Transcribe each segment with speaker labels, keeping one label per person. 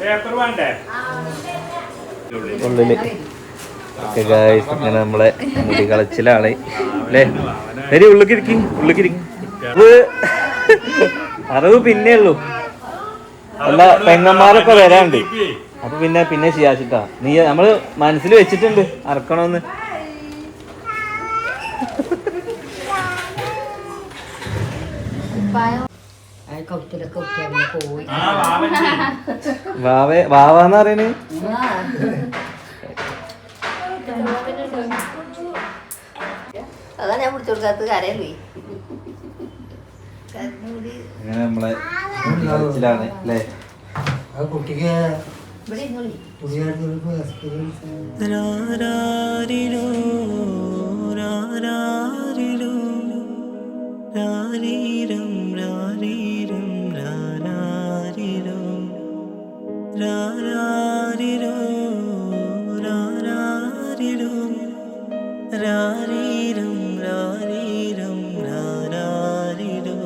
Speaker 1: Paper വേണ്ടേ?
Speaker 2: ഉള്ളിൽ. Okay guys ഇങ്ങനെ നമ്മളെ മുടി കളച്ചിലാണ്. അല്ലേ? ശരി ഉള്ളിക്കിരിക്കി ഉള്ളിക്കിരിക്കി അറിവ് പിന്നെ ഉള്ളൂ. അല്ല പെങ്ങന്മാരൊക്കെ വരാണ്ട് അപ്പൊ പിന്നെ പിന്നെ ചെയ്യാച്ചിട്ടാ. നീ നമ്മൾ മനസ്സിൽ വെച്ചിട്ടുണ്ട് അറക്കണോന്ന്.
Speaker 3: കൗത്തിലൊക്കെ പോയി.
Speaker 1: വാവന്റെ
Speaker 2: വാവേ വാവാന്ന് പറയണേ?
Speaker 3: അതാ ഞാൻ പിടിച്ചു കൊടുക്കാത്ത കരയല്ലേ
Speaker 2: നമ്മളെ കളച്ചിലാണ് അല്ലേ?
Speaker 3: ഇരുന്നോളി
Speaker 4: പുതിയ എക്സ്പീരിയൻസ്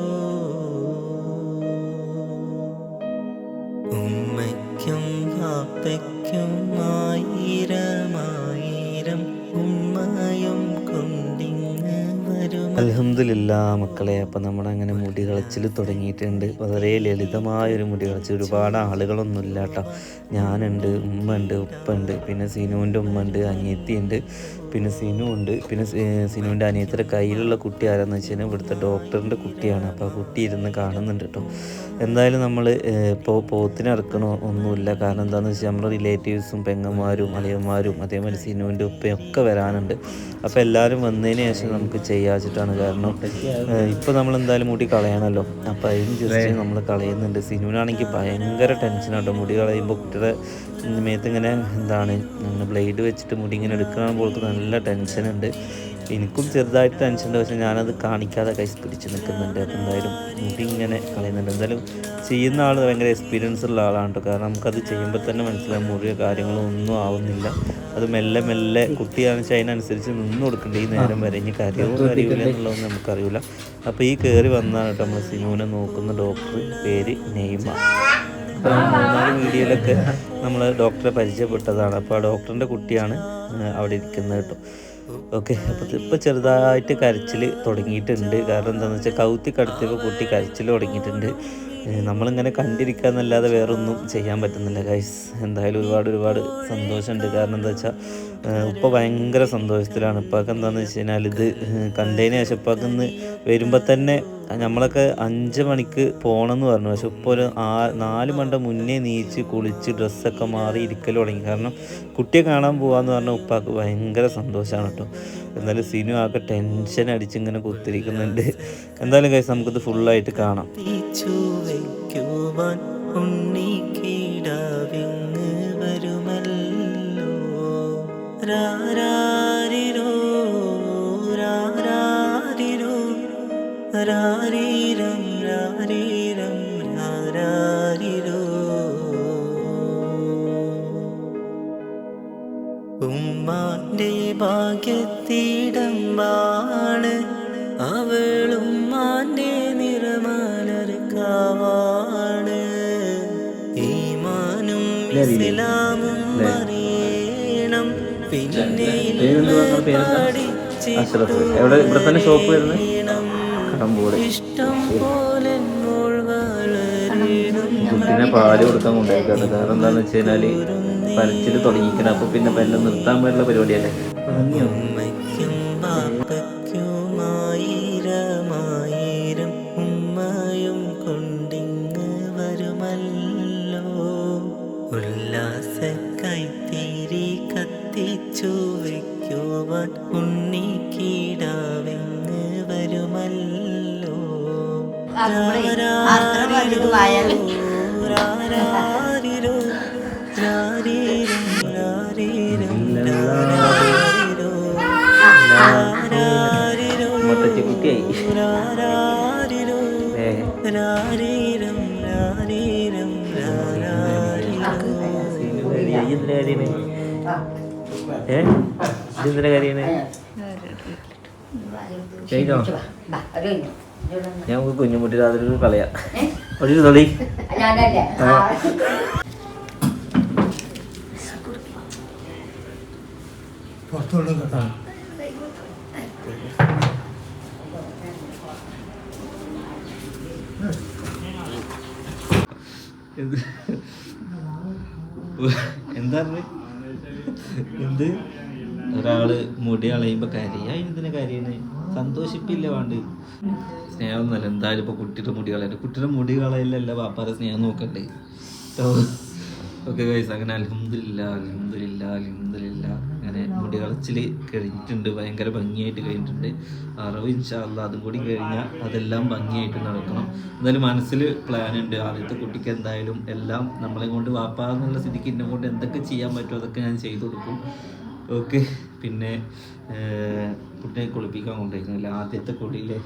Speaker 5: ഉമ്മയ്ക്കും പാപ്പയ്ക്കും ആയിരമായിരം ഉമ്മയും കൊണ്ടിങ്ങ്
Speaker 2: അലഹമില്ല മക്കളെ അപ്പം നമ്മുടെ അങ്ങനെ മുടി കളച്ചിൽ തുടങ്ങിയിട്ടുണ്ട്. വളരെ ലളിതമായൊരു മുടി കളച്ചിൽ ഒരുപാട് ആളുകളൊന്നുമില്ല കേട്ടോ ഞാനുണ്ട് ഉമ്മ ഉണ്ട് ഉപ്പ ഉണ്ട് പിന്നെ സിനുവിന്റെ ഉമ്മ ഉണ്ട് അനിയത്തി ഉണ്ട് പിന്നെ സിനു ഉണ്ട്. പിന്നെ സിനുവിന്റെ അനിയത്തിന്റെ കയ്യിലുള്ള കുട്ടി ആരാന്ന് വെച്ച് കഴിഞ്ഞാൽ ഇവിടുത്തെ ഡോക്ടറിന്റെ കുട്ടിയാണ്. അപ്പോൾ ആ കുട്ടി ഇരുന്ന് കാണുന്നുണ്ട് കേട്ടോ. എന്തായാലും നമ്മൾ ഇപ്പോൾ പോത്തിനെ ഇറക്കണോ ഒന്നുമില്ല. കാരണം എന്താണെന്ന് വെച്ചാൽ നമ്മുടെ റിലേറ്റീവ്സും പെങ്ങന്മാരും അളിയന്മാരും അതേമാതിരി സിനുവിന്റെ ഉപ്പയൊക്കെ ഒക്കെ വരാനുണ്ട്. അപ്പോൾ എല്ലാവരും വന്നതിന് ശേഷം നമുക്ക് ചെയ്യാച്ചിട്ടാണ് കാരണം ഇപ്പോൾ നമ്മൾ എന്തായാലും മുടി കളയണമല്ലോ. അപ്പോൾ അതിന് ജസ്റ്റ് നമ്മൾ കളയുന്നുണ്ട്. സിനുവിനാണെങ്കിൽ ഭയങ്കര ടെൻഷനാട്ടോ മുടി കളയുമ്പോൾ കുട്ടിയുടെ മേത്ത് ഇങ്ങനെ എന്താണ് ബ്ലേഡ് വെച്ചിട്ട് മുടി ഇങ്ങനെ എടുക്കാൻ പോലത്തെ നല്ല ടെൻഷനുണ്ട് എനിക്കും ചെറുതായിട്ട് ടെൻഷൻ ഉണ്ട്. പക്ഷെ ഞാനത് കാണിക്കാതെ കൈ പിടിച്ച് നിൽക്കുന്നുണ്ട്. അപ്പോൾ എന്തായാലും മുടി ഇങ്ങനെ കളയുന്നുണ്ട്. എന്തായാലും ചെയ്യുന്ന ആൾ ഭയങ്കര എക്സ്പീരിയൻസ് ഉള്ള ആളാണ് കേട്ടോ. കാരണം നമുക്കത് ചെയ്യുമ്പോൾ തന്നെ മനസ്സിലാവും മുറിയോ കാര്യങ്ങളോ ഒന്നും ആവുന്നില്ല. അത് മെല്ലെ മെല്ലെ കുട്ടിയാണെന്ന് വെച്ചാൽ അതിനനുസരിച്ച് നിന്ന് കൊടുക്കേണ്ട ഈ നേരം വരെ. ഇനി കരയോ അറിയില്ല എന്നുള്ളതൊന്നും നമുക്കറിയില്ല അപ്പോൾ ഈ കയറി വന്നാണ് കേട്ടോ നമ്മൾ സിനുവിനെ നോക്കുന്ന ഡോക്ടർ പേര് നെയ്മ. അപ്പോൾ മൂന്നാൽ വീഡിയോയിലൊക്കെ നമ്മൾ ഡോക്ടറെ പരിചയപ്പെട്ടതാണ്. അപ്പോൾ ആ ഡോക്ടറിന്റെ കുട്ടിയാണ് അവിടെ ഇരിക്കുന്നത് കേട്ടോ. ഓക്കെ അപ്പോൾ ഇപ്പോൾ ചെറുതായിട്ട് കരച്ചിൽ തുടങ്ങിയിട്ടുണ്ട്. കാരണം എന്താണെന്ന് വെച്ചാൽ കൗത്തി കടത്തിയപ്പോൾ കുട്ടി കരച്ചിൽ തുടങ്ങിയിട്ടുണ്ട്. നമ്മളിങ്ങനെ കണ്ടിരിക്കുക എന്നല്ലാതെ വേറൊന്നും ചെയ്യാൻ പറ്റുന്നില്ല ഗൈസ് എന്തായാലും ഒരുപാട് ഒരുപാട് സന്തോഷമുണ്ട്. കാരണം എന്താ വെച്ചാൽ ഉപ്പ ഭയങ്കര സന്തോഷത്തിലാണ്. ഉപ്പാക്ക് എന്താണെന്ന് വെച്ച് കഴിഞ്ഞാൽ ഇത് കണ്ടതിന് ശേഷം ഉപ്പാക്ക് വരുമ്പോൾ തന്നെ നമ്മളൊക്കെ അഞ്ച് മണിക്ക് പോകണമെന്ന് പറഞ്ഞു. പക്ഷെ ഇപ്പോൾ ഒരു ആ നാല് മണ്ട മുന്നേ നീച്ച് കുളിച്ച് ഡ്രസ്സൊക്കെ മാറി ഇരിക്കൽ തുടങ്ങി. കാരണം കുട്ടിയെ കാണാൻ പോകാമെന്ന് പറഞ്ഞാൽ ഉപ്പാക്ക് ഭയങ്കര സന്തോഷമാണ് കേട്ടോ. എന്തായാലും സിനു ആകെ ടെൻഷൻ അടിച്ച് ഇങ്ങനെ കുത്തിരിക്കുന്നുണ്ട്. എന്തായാലും കഴിച്ച് നമുക്കിത് ഫുള്ളായിട്ട് കാണാം.
Speaker 5: രാ വരുമല്ലോ. രാരീരം രാരീരം രാരാരിരോ. ഉമ്മാന്റെ ഭാഗ്യത്തിടമ്പാണ് അവളുമ്മാന്റെ നിറമാലർക്കാവാണ്. ഈമാനും ഇസ്ലാമും അറിയണം. പിന്നെ
Speaker 2: അഷ്റഫ് എവിടെ? ഇവിടെ തന്നെ ഷോപ്പ് വരുന്നത്?
Speaker 5: ഇഷ്ടം പോലെ
Speaker 2: കുട്ടീനെ പാൽ കൊടുക്കാൻ കൊണ്ടുപോയിക്കാണ്. കാരണം എന്താന്ന് വെച്ച് കഴിഞ്ഞാൽ പരച്ചിൽ തുടങ്ങിക്കണം അപ്പൊ പിന്നെ പല്ല നിർത്താൻ പറ്റുന്ന പരിപാടിയല്ലേ?
Speaker 5: ഉമ്മയ്ക്കും ബാപ്പയ്ക്കുമായിരമായിരം ഉമ്മയും കൊണ്ടിങ്ങ് വരുമല്ലോ. ഉല്ലാസ കൈത്തിരി കത്തിച്ചു വയ്ക്കുവാൻ വരുമല്ലോ.
Speaker 2: ഏ?
Speaker 5: രാരീരം, രാരീരം, രാരാരിരോ.
Speaker 2: ഞാൻ കുഞ്ഞുമുട്ടി രാത്രി കളയാം. തൊളി എന്താ? എന്ത്? ഒരാൾ മുടി കളയുമ്പോ കരിയായി ഇതിന് കരിയെന്ന് സന്തോഷിപ്പില്ല വേണ്ട. നല്ല എന്തായാലും ഇപ്പൊ കുട്ടിയുടെ മുടി കളയണ്ട. കുട്ടിയുടെ മുടി കളയില്ലല്ല പാപ്പാരെ സ്നേഹം നോക്കണ്ടേ? ഓക്കെ ഗൈസ് അങ്ങനെ അലഹമില്ല അലഹമില്ല അലഹമില്ല അങ്ങനെ മുടി കളച്ചിൽ കഴിഞ്ഞിട്ടുണ്ട് ഭയങ്കര ഭംഗിയായിട്ട് കഴിഞ്ഞിട്ടുണ്ട്. അറവ് ഇൻഷാല്ല അതും കൂടി കഴിഞ്ഞാൽ അതെല്ലാം ഭംഗിയായിട്ട് നടക്കണം. എന്തായാലും മനസ്സിൽ പ്ലാൻ ഉണ്ട്. ആദ്യത്തെ കുട്ടിക്ക് എന്തായാലും എല്ലാം നമ്മളെ കൊണ്ട് വാപ്പാ എന്നുള്ള സ്ഥിതിക്ക് എന്നെ കൊണ്ട് എന്തൊക്കെ ചെയ്യാൻ പറ്റുമോ അതൊക്കെ ഞാൻ ചെയ്തു കൊടുക്കും. ഓക്കെ പിന്നെ കുട്ടിനെ കുളിപ്പിക്കാൻ കൊണ്ടുപോയിരുന്നില്ല ആദ്യത്തെ കുളിയിലെ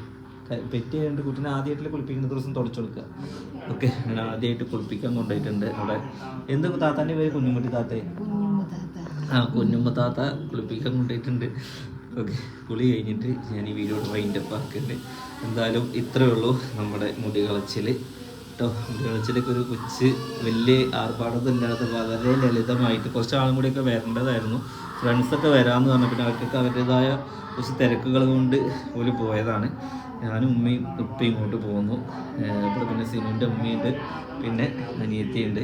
Speaker 2: പെറ്റി കണ്ട് കുട്ടീനെ ആദ്യമായിട്ട് കുളിപ്പിക്കുന്ന ദിവസം തുടച്ചു കൊടുക്കുക ഓക്കെ അങ്ങനെ ആദ്യമായിട്ട് കുളിപ്പിക്കാൻ കൊണ്ടുപോയിട്ടുണ്ട് അവിടെ. എന്ത് താത്താന്റെ പേര്? കുഞ്ഞുമുട്ടി താത്തേ ആ കുഞ്ഞുമ്മ താത്ത കുളിപ്പിക്കാൻ കൊണ്ടുപോയിട്ടുണ്ട്. ഓക്കെ കുളി കഴിഞ്ഞിട്ട് ഞാൻ ഈ വീഡിയോ വൈന്റെ ആക്കുന്നുണ്ട് എന്തായാലും ഇത്രയേ ഉള്ളൂ നമ്മുടെ മുടി കളച്ചിൽ കേട്ടോ മുടി കളച്ചിലൊക്കെ ഒരു കൊച്ച് വലിയ ആർഭാടത്തിന്റെ അടുത്ത് വളരെ ലളിതമായിട്ട് കുറച്ച് ആളും കൂടിയൊക്കെ വരേണ്ടതായിരുന്നു. ഫ്രണ്ട്സൊക്കെ വരാമെന്ന് പറഞ്ഞു. പിന്നെ അവർക്കൊക്കെ അവരുടേതായ കുറച്ച് തിരക്കുകൾ കൊണ്ട് ഓൽ പോയതാണ്. ഞാനും ഉമ്മയും ഉപ്പയും ഇങ്ങോട്ട് പോകുന്നു ഇവിടെ പിന്നെ സിനുവിന്റെ ഉമ്മയുണ്ട് പിന്നെ അനിയത്തിയുണ്ട്.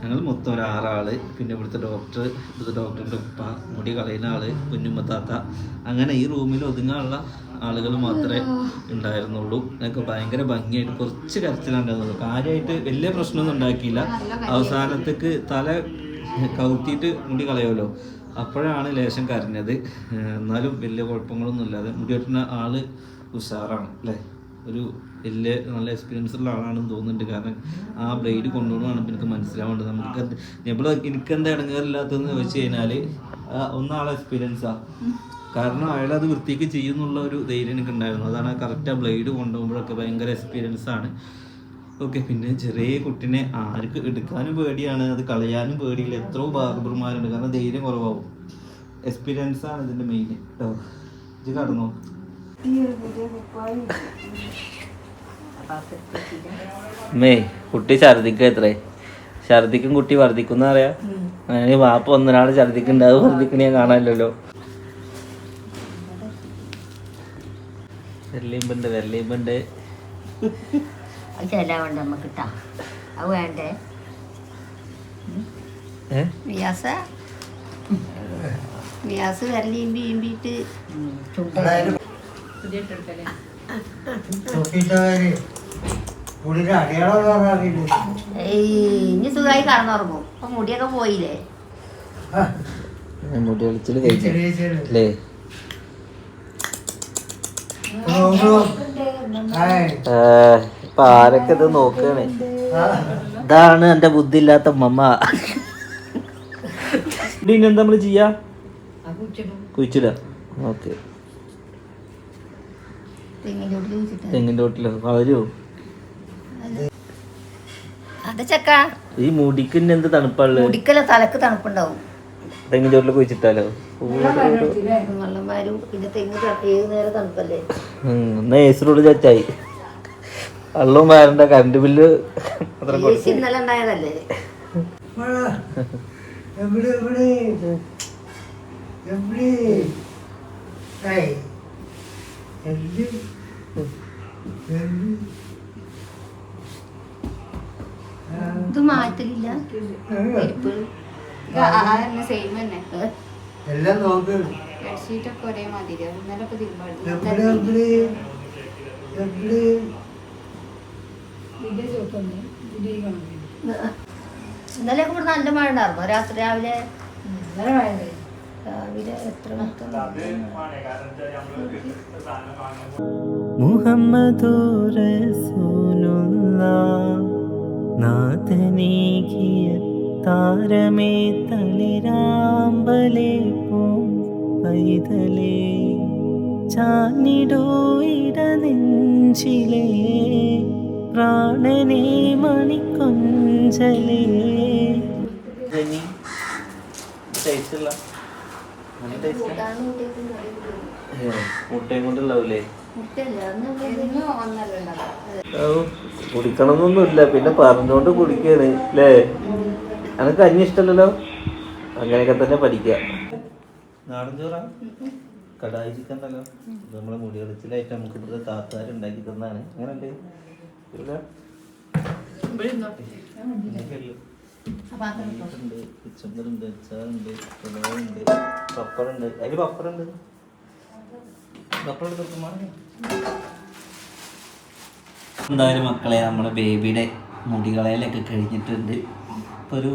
Speaker 2: ഞങ്ങൾ മൊത്തം ഒരു ആറാൾ പിന്നെ ഇവിടുത്തെ ഡോക്ടർ ഇവിടുത്തെ ഡോക്ടറിന്റെ ഉപ്പ മുടി കളയുന്ന ആൾ കുഞ്ഞുമ്മത്താത്ത അങ്ങനെ ഈ റൂമിൽ ഒതുങ്ങാനുള്ള ആളുകൾ മാത്രമേ ഉണ്ടായിരുന്നുള്ളൂ. ഞങ്ങൾക്ക് ഭയങ്കര ഭംഗിയായിട്ട് കുറച്ച് കരച്ചിലുണ്ടായിരുന്നുള്ളൂ കാര്യമായിട്ട് വലിയ പ്രശ്നമൊന്നും ഉണ്ടാക്കിയില്ല. അവസാനത്തേക്ക് തല കൗത്തിയിട്ട് മുടി കളയുമല്ലോ. അപ്പോഴാണ് ലേശം കരഞ്ഞത്. എന്നാലും വലിയ കുഴപ്പങ്ങളൊന്നും ഇല്ലാതെ മുടി വെട്ടുന്ന ആൾ ഉഷാറാണ് അല്ലേ? ഒരു വലിയ നല്ല എക്സ്പീരിയൻസ് ഉള്ള ആളാണെന്ന് തോന്നുന്നുണ്ട്. കാരണം ആ ബ്ലേഡ് കൊണ്ടുപോകണമെന്ന് എനിക്ക് മനസ്സിലാവേണ്ടത്. നമുക്ക് നമ്മൾ എനിക്കെന്താ ഇടങ്ങാറില്ലാത്തതെന്ന് ചോദിച്ചു കഴിഞ്ഞാൽ ഒന്നാളെ എക്സ്പീരിയൻസാണ് കാരണം അയാൾ അത് വൃത്തിക്ക് ചെയ്യുന്നുള്ള ഒരു ധൈര്യം എനിക്ക് ഉണ്ടായിരുന്നു അതാണ് കറക്റ്റ് ആ ബ്ലേഡ് കൊണ്ടുപോകുമ്പോഴൊക്കെ ഭയങ്കര എക്സ്പീരിയൻസ് ആണ്. ഓക്കെ പിന്നെ ചെറിയ കുട്ടിനെ ആർക്ക് എടുക്കാനും പേടിയാണ് അത് കളയാനും പേടിയില്ല. എത്രയോ ബാർബർമാരുണ്ട് കാരണം ധൈര്യം കുറവാകും എക്സ്പീരിയൻസ് ആണ് ഇതിന്റെ മെയിൻ കേട്ടോ ഇത് കടന്നോ. മേ കുട്ടി ഛർദിക്കുക എത്രേ ഛർദിക്കും കുട്ടി വർദ്ധിക്കുന്ന അറിയാ അങ്ങനെ വാപ്പ ഒന്നൊരാൾ ഛർദിക്കുന്നുണ്ട് അത് വർദ്ധിക്കണ ഞാൻ കാണാനില്ലല്ലോ. വെള്ളിയുമ്പുണ്ട് വെള്ളിയമ്പുണ്ട്
Speaker 3: അത് ഉണ്ട് വേണ്ട നമുക്ക് കിട്ടാം അത് വേണ്ടേ?
Speaker 4: അടയാളം എന്ന് പറഞ്ഞാൽ അറിയില്ല?
Speaker 3: ഏയ് ഇനി സുഖമായി കടന്നുറങ്ങും. അപ്പൊ മുടിയൊക്കെ പോയില്ലേ?
Speaker 4: ആ,
Speaker 2: മുടി കളിച്ചിൽ കഴിച്ചു.
Speaker 4: ചെറിയ ചെറിയ.
Speaker 2: അല്ലേ
Speaker 4: നോക്കൂ. ഹായ്.
Speaker 2: ഇപ്പൊ ആരൊക്കെ ഇത് നോക്കുകയാണ്
Speaker 4: ആ,
Speaker 2: ഇതാണ് എന്റെ ബുദ്ധി ഇല്ലാത്ത മമ്മ. ഇനി എന്താ നമ്മൾ ചെയ്യാ? കുഴിച്ചില്ല ഓക്കെ. തെങ്ങിന്റെ വീട്ടിൽ വളരൂ?
Speaker 3: അത് ചക്ക.
Speaker 2: ഈ മുടിക്കിന് എന്ത് തണുപ്പാൾ
Speaker 3: മുടിക്കല തലക്ക് തണുപ്പുണ്ടാവും.
Speaker 2: തെങ്ങിന്റെ വീട്ടിൽ കുഴിച്ചിട്ടാലോ?
Speaker 3: വെള്ളം വാരും. പിന്നെ തെങ്ങ് ത- ഏത് നേരം തണുപ്പല്ലേ?
Speaker 2: എന്നാ ഏസിനോട് ചാച്ചായി വെള്ളവും വരണ്ട കറണ്ട് ബില്ല് അത്ര
Speaker 3: ഇന്നലെ ഉണ്ടായതല്ലേ.
Speaker 4: എവിടെ എവിടെ? എവിടെ. എവിടെ?
Speaker 3: ഇത്
Speaker 1: സെയിം തന്നെ?
Speaker 4: എല്ലാം
Speaker 1: ഒരേ മാതിരി ഇന്നലെ ഇപ്പൊ
Speaker 4: എവിടെ? എവിടെ എവിടെ
Speaker 3: ഇന്നലെ ഒക്കെ ഇവിടെ നല്ല മഴ ഉണ്ടായിരുന്നു. രാത്രി രാവിലെ രാവിലെ എത്ര
Speaker 5: മുഹമ്മദ് നാഥനേകിയ താരമേ തളിരാമ്പലേ പോ പൈതലേ ഇട ഇടനെഞ്ചിലേ പ്രാണനേ മണിക്കൊഞ്ചലേ.
Speaker 2: മുട്ടയും കുടിക്കണമെന്നൊന്നുമില്ല പിന്നെ പറഞ്ഞോണ്ട് കുടിക്കാണ് അല്ലേ അനക്ക് കഞ്ഞി ഇഷ്ടമല്ലല്ലോ അങ്ങനെയൊക്കെ തന്നെ പഠിക്കുക നാടൻ ചോറ? കടായി ചിക്കൻ നമ്മളെ മുടി കളിച്ചിലായിട്ട് നമുക്ക് ഇവിടുത്തെ താത്താരുണ്ടാക്കി തന്നാണ്. എങ്ങനെയുണ്ട്? ഇവിടെ കിച്ചമ്പറുണ്ട് അച്ചാറുണ്ട് പുലാവുണ്ട് അതിൽ എന്തായാലും മക്കളെ നമ്മുടെ ബേബിയുടെ മുടികളയിലൊക്കെ കഴിഞ്ഞിട്ടുണ്ട്. ഇപ്പൊ ഒരു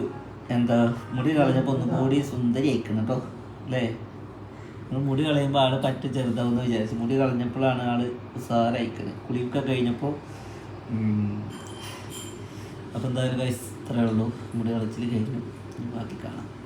Speaker 2: എന്താ മുടി കളഞ്ഞപ്പോൾ ഒന്നും കൂടി സുന്ദരി ആയിക്കണം കേട്ടോ അല്ലേ? നമ്മൾ മുടി കളയുമ്പോൾ ആൾ പറ്റ ചെറുതാവുമെന്ന് വിചാരിച്ചു. മുടി കളഞ്ഞപ്പോഴാണ് ആൾ ഉസാറായിക്കുന്നത് കുളിയൊക്കെ കഴിഞ്ഞപ്പോൾ അപ്പോൾ എന്തായാലും കൈസ് ഇത്രയേ ഉള്ളൂ. നമ്മുടെ കളിച്ചിൽ കഴിഞ്ഞു. ബാക്കി കാണാം.